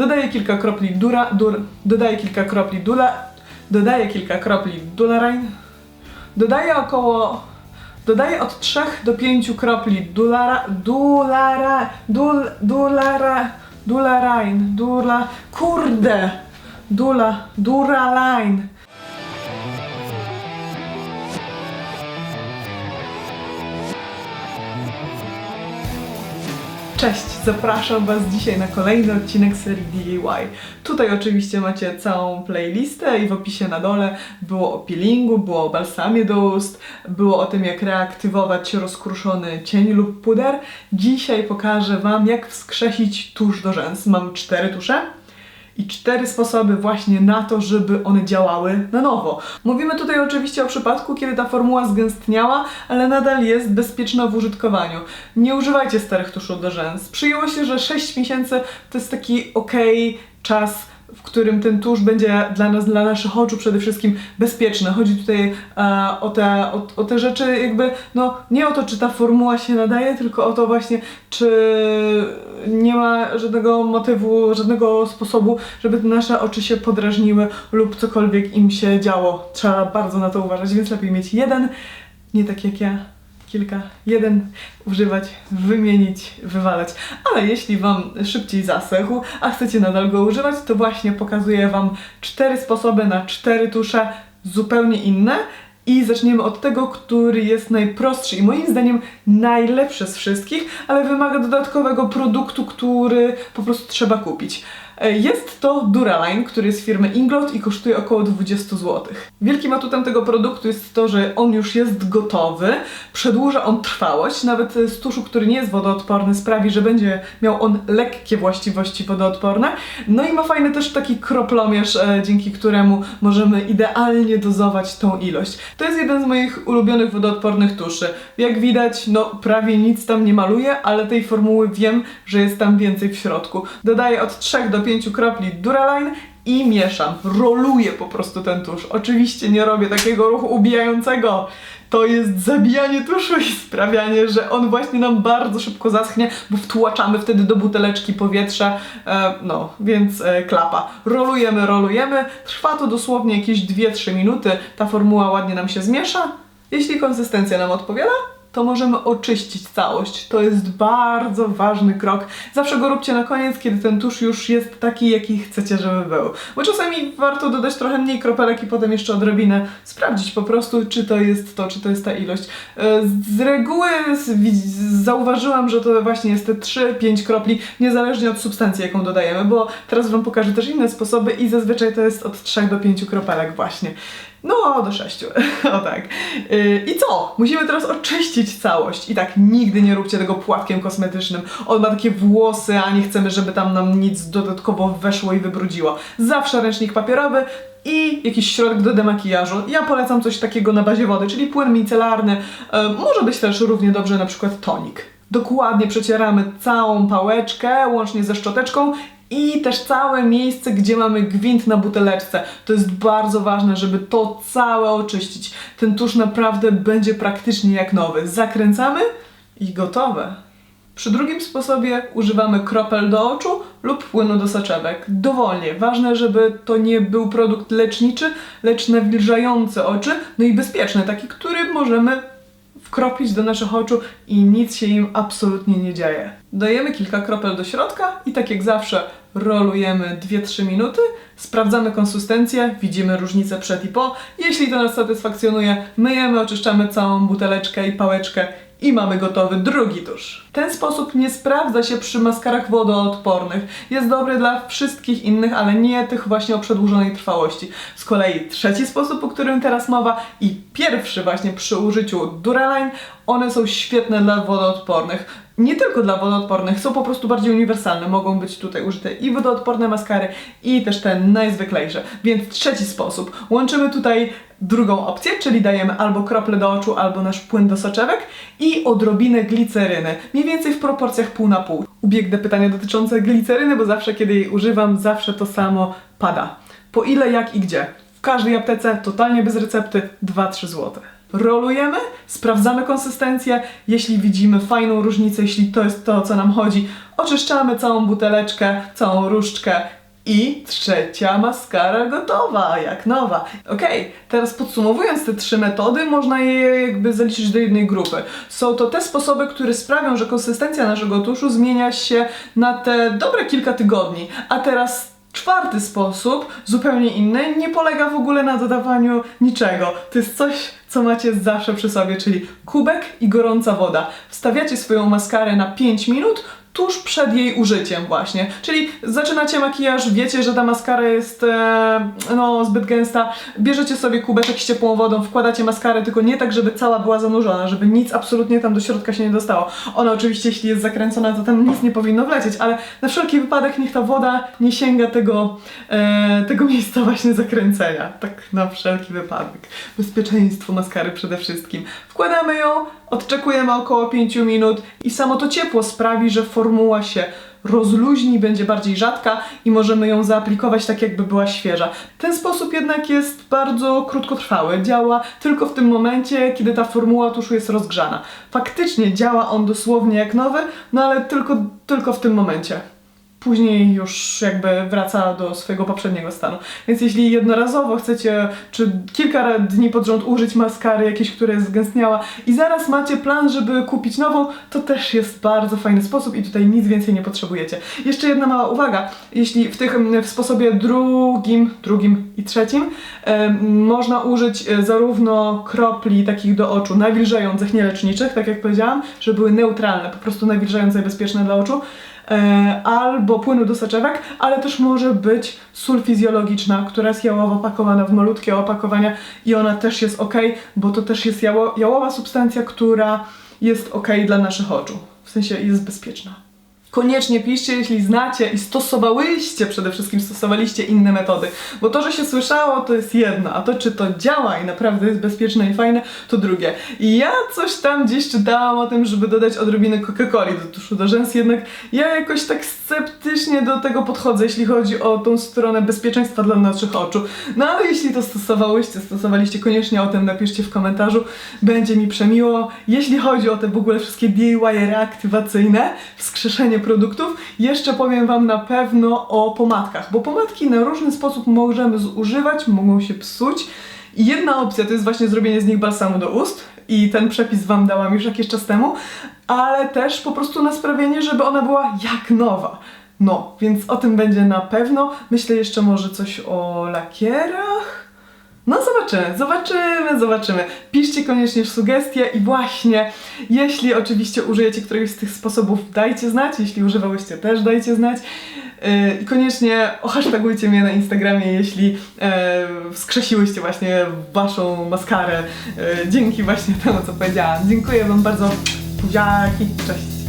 dodaję kilka kropli dura, dur, dodaję kilka kropli dula, dodaję kilka kropli dularain, dodaję około, dodaję od 3 do 5 kropli dulara, dulara, dul, dulara, dularain, dula, kurde, dula, duralain. Cześć, zapraszam Was dzisiaj na kolejny odcinek serii DIY. Tutaj oczywiście macie całą playlistę i w opisie na dole było o peelingu, było o balsamie do ust, było o tym jak reaktywować rozkruszony cień lub puder. Dzisiaj pokażę Wam jak wskrzesić tusz do rzęs. Mam cztery tusze i cztery sposoby właśnie na to, żeby one działały na nowo. Mówimy tutaj oczywiście o przypadku, kiedy ta formuła zgęstniała, ale nadal jest bezpieczna w użytkowaniu. Nie używajcie starych tuszów do rzęs. Przyjęło się, że 6 miesięcy to jest taki okej czas w którym ten tusz będzie dla nas, dla naszych oczu przede wszystkim bezpieczny. Chodzi tutaj e, o, te, o, o te rzeczy jakby, no nie o to, czy ta formuła się nadaje, tylko o to właśnie, czy nie ma żadnego motywu, żadnego sposobu, żeby nasze oczy się podrażniły lub cokolwiek im się działo. Trzeba bardzo na to uważać, więc lepiej mieć jeden, nie tak jak ja, kilka, jeden używać, wymienić, wywalać. Ale jeśli Wam szybciej zasechł, a chcecie nadal go używać, to właśnie pokazuję Wam cztery sposoby na cztery tusze zupełnie inne. I zaczniemy od tego, który jest najprostszy i moim zdaniem najlepszy z wszystkich, ale wymaga dodatkowego produktu, który po prostu trzeba kupić. E, Jest to Duraline, który jest z firmy Inglot i kosztuje około 20 zł. Wielkim atutem tego produktu jest to, że on już jest gotowy, przedłuża on trwałość, nawet z tuszu, który nie jest wodoodporny, sprawi, że będzie miał on lekkie właściwości wodoodporne. No i ma fajny też taki kroplomierz, e, dzięki któremu możemy idealnie dozować tą ilość. To jest jeden z moich ulubionych wodoodpornych tuszy. Jak widać, no prawie nic tam nie maluje, ale tej formuły wiem, że jest tam więcej w środku. Dodaję od 3 do 5 kropli Duraline i mieszam, roluję po prostu ten tusz. Oczywiście nie robię takiego ruchu ubijającego. To jest zabijanie tuszu i sprawianie, że on właśnie nam bardzo szybko zaschnie, bo wtłaczamy wtedy do buteleczki powietrze, e, no, więc e, klapa. Rolujemy, rolujemy, trwa to dosłownie jakieś 2-3 minuty, ta formuła ładnie nam się zmiesza. Jeśli konsystencja nam odpowiada, to możemy oczyścić całość. To jest bardzo ważny krok. Zawsze go róbcie na koniec, kiedy ten tusz już jest taki, jaki chcecie, żeby był. Bo czasami warto dodać trochę mniej kropelek i potem jeszcze odrobinę sprawdzić po prostu, czy to jest to, czy to jest ta ilość. E, Z reguły zauważyłam, że to właśnie jest te 3-5 kropli, niezależnie od substancji, jaką dodajemy, bo teraz Wam pokażę też inne sposoby i zazwyczaj to jest od 3 do 5 kropelek właśnie. No, do 6. o tak. Yy, I co? Musimy teraz oczyścić całość. I tak, nigdy nie róbcie tego płatkiem kosmetycznym. On ma takie włosy, a nie chcemy, żeby tam nam nic dodatkowo weszło i wybrudziło. Zawsze ręcznik papierowy i jakiś środek do demakijażu. Ja polecam coś takiego na bazie wody, czyli płyn micelarny. Yy, może być też równie dobrze na przykład tonik. Dokładnie przecieramy całą pałeczkę, łącznie ze szczoteczką i też całe miejsce, gdzie mamy gwint na buteleczce. To jest bardzo ważne, żeby to całe oczyścić. Ten tusz naprawdę będzie praktycznie jak nowy. Zakręcamy i gotowe. Przy drugim sposobie używamy kropel do oczu lub płynu do soczewek. Dowolnie. Ważne, żeby to nie był produkt leczniczy, lecz nawilżający oczy, no i bezpieczny, taki, który możemy wkropić do naszych oczu i nic się im absolutnie nie dzieje. Dajemy kilka kropel do środka i tak jak zawsze rolujemy 2-3 minuty, sprawdzamy konsystencję, widzimy różnicę przed i po. Jeśli to nas satysfakcjonuje, myjemy, oczyszczamy całą buteleczkę i pałeczkę i mamy gotowy drugi tusz. Ten sposób nie sprawdza się przy maskarach wodoodpornych. Jest dobry dla wszystkich innych, ale nie tych właśnie o przedłużonej trwałości. Z kolei trzeci sposób, o którym teraz mowa i pierwszy właśnie przy użyciu Duraline, one są świetne dla wodoodpornych. Nie tylko dla wodoodpornych, są po prostu bardziej uniwersalne. Mogą być tutaj użyte i wodoodporne maskary, i też te najzwyklejsze. Więc trzeci sposób. Łączymy tutaj drugą opcję, czyli dajemy albo krople do oczu, albo nasz płyn do soczewek i odrobinę gliceryny. Mniej więcej w proporcjach pół na pół. Ubiegnę pytania dotyczące gliceryny, bo zawsze kiedy jej używam, zawsze to samo pada. Po ile, jak i gdzie. W każdej aptece, totalnie bez recepty, 2-3 zł. Rolujemy, sprawdzamy konsystencję, jeśli widzimy fajną różnicę, jeśli to jest to, o co nam chodzi, oczyszczamy całą buteleczkę, całą różdżkę i trzecia maskara gotowa, jak nowa. Okej, teraz podsumowując te trzy metody, można je jakby zaliczyć do jednej grupy. Są to te sposoby, które sprawią, że konsystencja naszego tuszu zmienia się na te dobre kilka tygodni. A teraz czwarty sposób, zupełnie inny, nie polega w ogóle na dodawaniu niczego. To jest coś, co macie zawsze przy sobie, czyli kubek i gorąca woda. Wstawiacie swoją maskarę na 5 minut, tuż przed jej użyciem właśnie. Czyli zaczynacie makijaż, wiecie, że ta maskara jest e, no, zbyt gęsta, bierzecie sobie kubeczek z ciepłą wodą, wkładacie maskarę, tylko nie tak, żeby cała była zanurzona, żeby nic absolutnie tam do środka się nie dostało. Ona oczywiście, jeśli jest zakręcona, to tam nic nie powinno wlecieć, ale na wszelki wypadek niech ta woda nie sięga tego, e, tego miejsca właśnie zakręcenia. Tak na wszelki wypadek. Bezpieczeństwo maskary przede wszystkim. Wkładamy ją, odczekujemy około 5 minut i samo to ciepło sprawi, że formuła się rozluźni, będzie bardziej rzadka i możemy ją zaaplikować tak, jakby była świeża. Ten sposób jednak jest bardzo krótkotrwały. Działa tylko w tym momencie, kiedy ta formuła tuszu jest rozgrzana. Faktycznie działa on dosłownie jak nowy, no ale tylko, tylko w tym momencie później już jakby wraca do swojego poprzedniego stanu. Więc jeśli jednorazowo chcecie, czy kilka dni pod rząd użyć maskary jakiejś, która jest zgęstniała i zaraz macie plan, żeby kupić nową, to też jest bardzo fajny sposób i tutaj nic więcej nie potrzebujecie. Jeszcze jedna mała uwaga. Jeśli w tych w sposobie drugim, drugim i trzecim em, można użyć e, zarówno kropli takich do oczu nawilżających, nieleczniczych, tak jak powiedziałam, żeby były neutralne, po prostu nawilżające i bezpieczne dla oczu, e, albo płynu do soczewek, ale też może być sól fizjologiczna, która jest jałowo pakowana w malutkie opakowania i ona też jest ok, bo to też jest jało, jałowa substancja, która jest ok dla naszych oczu. W sensie jest bezpieczna. Koniecznie piszcie, jeśli znacie i stosowałyście, przede wszystkim stosowaliście inne metody, bo to, że się słyszało, to jest jedno, a to, czy to działa i naprawdę jest bezpieczne i fajne, to drugie. I ja coś tam gdzieś czytałam o tym, żeby dodać odrobinę Coca-Coli do tuszu do rzęs, jednak ja jakoś tak sceptycznie do tego podchodzę, jeśli chodzi o tą stronę bezpieczeństwa dla naszych oczu. No ale jeśli to stosowałyście, stosowaliście, koniecznie o tym napiszcie w komentarzu, będzie mi przemiło. Jeśli chodzi o te w ogóle wszystkie DIY reaktywacyjne, wskrzeszenie produktów, jeszcze powiem Wam na pewno o pomadkach, bo pomadki na różny sposób możemy zużywać, mogą się psuć. I jedna opcja to jest właśnie zrobienie z nich balsamu do ust i ten przepis Wam dałam już jakiś czas temu, ale też po prostu na sprawienie, żeby ona była jak nowa. No, więc o tym będzie na pewno. Myślę jeszcze może coś o lakierach. No zobaczymy, zobaczymy, zobaczymy. Piszcie koniecznie sugestie i właśnie, jeśli oczywiście użyjecie któregoś z tych sposobów, dajcie znać, jeśli używałyście też dajcie znać. Yy, I koniecznie ohashtagujcie mnie na Instagramie, jeśli yy, wskrzesiłyście właśnie waszą maskarę yy, dzięki właśnie temu, co powiedziałam. Dziękuję wam bardzo. Buziaki, cześć!